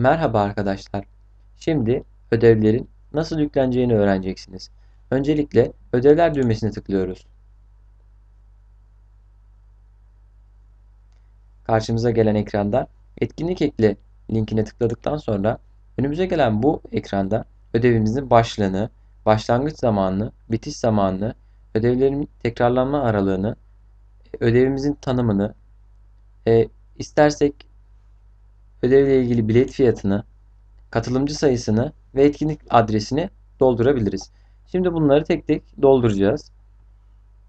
Merhaba arkadaşlar. Şimdi ödevlerin nasıl yükleneceğini öğreneceksiniz. Öncelikle ödevler düğmesine tıklıyoruz. Karşımıza gelen ekranda etkinlik ekle linkine tıkladıktan sonra önümüze gelen bu ekranda ödevimizin başlığını, başlangıç zamanını, bitiş zamanını, ödevlerin tekrarlanma aralığını, ödevimizin tanımını, e, istersek ödevle ilgili bilet fiyatını, katılımcı sayısını ve etkinlik adresini doldurabiliriz. Şimdi bunları tek tek dolduracağız.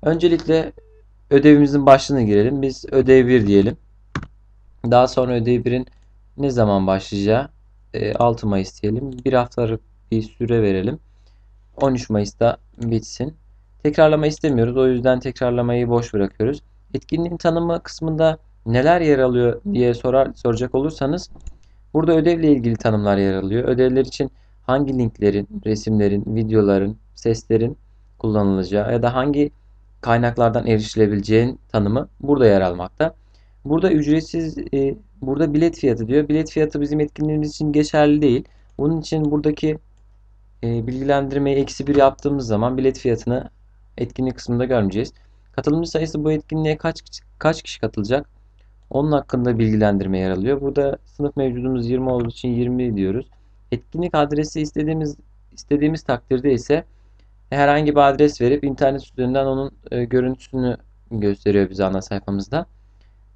Öncelikle ödevimizin başlığına girelim. Biz ödev 1 diyelim. Daha sonra ödev 1'in ne zaman başlayacağı 6 Mayıs diyelim. Bir haftalık bir süre verelim. 13 Mayıs'ta bitsin. Tekrarlama istemiyoruz. O yüzden tekrarlamayı boş bırakıyoruz. Etkinliğin tanımı kısmında neler yer alıyor diye sorar soracak olursanız burada ödevle ilgili tanımlar yer alıyor. Ödevler için hangi linklerin, resimlerin, videoların, seslerin kullanılacağı ya da hangi kaynaklardan erişilebileceğin tanımı burada yer almakta. Burada ücretsiz, e, burada bilet fiyatı diyor. Bilet fiyatı bizim etkinliğimiz için geçerli değil. Bunun için buradaki e, bilgilendirmeyi eksi bir yaptığımız zaman bilet fiyatını etkinlik kısmında görmeyeceğiz. Katılımcı sayısı bu etkinliğe kaç kaç kişi katılacak? Onun hakkında bilgilendirme yer alıyor. Burada sınıf mevcudumuz 20 olduğu için 20 diyoruz. Etkinlik adresi istediğimiz istediğimiz takdirde ise herhangi bir adres verip internet üzerinden onun e, görüntüsünü gösteriyor bize ana sayfamızda.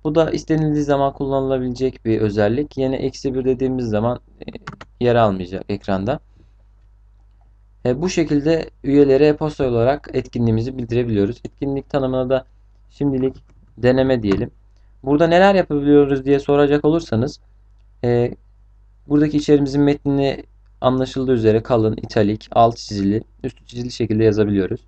Bu da istenildiği zaman kullanılabilecek bir özellik. Yine eksi bir dediğimiz zaman e, yer almayacak ekranda. E, bu şekilde üyelere e-posta olarak etkinliğimizi bildirebiliyoruz. Etkinlik tanımına da şimdilik deneme diyelim. Burada neler yapabiliyoruz diye soracak olursanız e, buradaki içerimizin metnini anlaşıldığı üzere kalın, italik, alt çizili, üstü çizili şekilde yazabiliyoruz.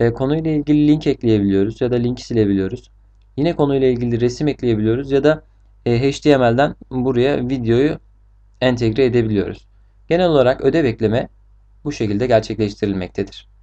E, konuyla ilgili link ekleyebiliyoruz ya da linki silebiliyoruz. Yine konuyla ilgili resim ekleyebiliyoruz ya da e, HTML'den buraya videoyu entegre edebiliyoruz. Genel olarak ödev ekleme bu şekilde gerçekleştirilmektedir.